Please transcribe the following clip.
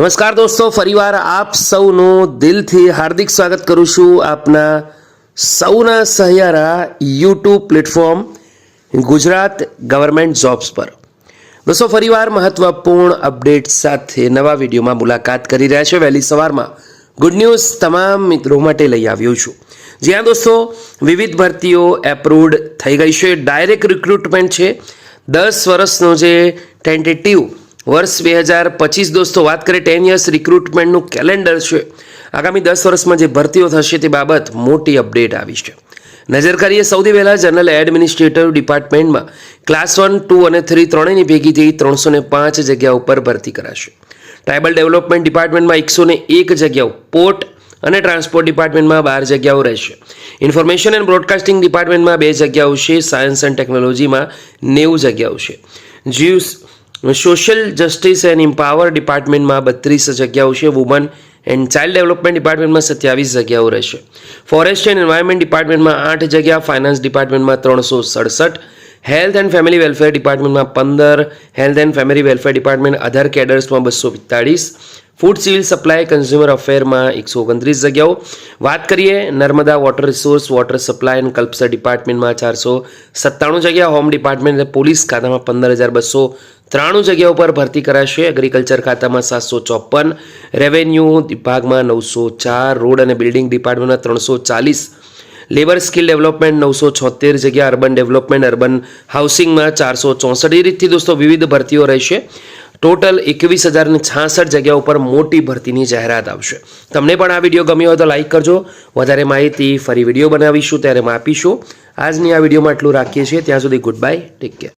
નમસ્કાર દોસ્તો, ફરીવાર આપ સૌનું દિલથી હાર્દિક સ્વાગત કરું છું આપના સૌના સહિયારા YouTube platform Gujarat government jobs પર. દોસ્તો, ફરીવાર મહત્વપૂર્ણ અપડેટ સાથે નવા વિડીયોમાં મુલાકાત કરી રહ્યા છે. વહેલી સવારમાં ગુડ ન્યૂઝ તમામ મિત્રો માટે લઈ આવ્યો છું. જ્યાં દોસ્તો, વિવિધ ભરતીઓ એપ્રુવડ થઈ ગઈ છે. ડાયરેક્ટ રિક્રુટમેન્ટ છે. દસ વર્ષનો જે ટેન્ટેટિવ વર્ષ બે હજાર પચીસ દોસ્તો, વાત કરીએ ટેન યર્સ રિક્રુટમેન્ટનું કેલેન્ડર છે. આગામી દસ વર્ષમાં જે ભરતીઓ થશે તે બાબત મોટી અપડેટ આવી છે. નજર કરીએ સૌથી પહેલાં જનરલ એડમિનિસ્ટ્રેટિવ ડિપાર્ટમેન્ટમાં ક્લાસ વન ટુ અને થ્રી ત્રણેયની ભેગી થઈ ત્રણસો ને પાંચ જગ્યા ઉપર ભરતી કરાશે. ટ્રાઇબલ ડેવલપમેન્ટ ડિપાર્ટમેન્ટમાં એકસો ને એક જગ્યાઓ પોર્ટ અને ટ્રાન્સપોર્ટ ડિપાર્ટમેન્ટમાં બાર જગ્યાઓ રહેશે. ઇન્ફોર્મેશન એન્ડ બ્રોડકાસ્ટિંગ ડિપાર્ટમેન્ટમાં બે જગ્યાઓ છે સાયન્સ એન્ડ ટેકનોલોજીમાં નેવું જગ્યાઓ છે. જીવ સોશિયલ જસ્ટિસ એન્ડ ઇમ્પાવર ડિપાર્ટમેન્ટમાં બત્રીસ જગ્યાઓ છે વુમન એન્ડ ચાઇલ્ડ ડેવલપમેન્ટ ડિપાર્ટમેન્ટમાં સત્યાવીસ જગ્યાઓ રહેશે. ફોરેસ્ટ એન્ડ એન્વાયરમેન્ટ ડિપાર્ટમેન્ટમાં આઠ જગ્યા ફાઇનાન્સ ડિપાર્ટમેન્ટમાં ત્રણસો સડસઠ હેલ્થ એન્ડ ફેમિલી વેલફેર ડિપાર્ટમેન્ટમાં પંદર health and family welfare department other કેડર્સમાં બસો પિસ્તાળીસ ફૂડ સિવિલ સપ્લાય કન્ઝ્યુમર અફેરમાં એકસો ઓગણત્રીસ જગ્યાઓ. વાત કરીએ Narmada water resource water supply and Kalpasar ડિપાર્ટમેન્ટમાં ચારસો સત્તાણું જગ્યા હોમ ડિપાર્ટમેન્ટ અને પોલીસ ખાતામાં પંદર હજાર બસો ત્રાણું જગ્યાઓ ઉપર ભરતી કરાશે. એગ્રીકલ્ચર ખાતામાં સાતસો ચોપન રેવન્યુ વિભાગમાં નવસો ચાર રોડ અને બિલ્ડિંગ ડિપાર્ટમેન્ટમાં ત્રણસો ચાલીસ લેબર સ્કિલ ડેવલપમેન્ટ નવસો છોતેર જગ્યા અર્બન ડેવલપમેન્ટ અર્બન હાઉસિંગમાં ચારસો ચોસઠ. એ રીતથી દોસ્તો વિવિધ ભરતીઓ રહેશે. ટોટલ એકવીસ હજારને છાસઠ જગ્યા ઉપર મોટી ભરતીની જાહેરાત આવશે. તમને પણ આ વીડિયો ગમ્યો હોય તો લાઈક કરજો. વધારે માહિતી ફરી વીડિયો બનાવીશું, ત્યારે માપીશું આજની આ વિડીયોમાં આટલું રાખીએ છીએ. ત્યાં સુધી ગુડ બાય ટેક કેર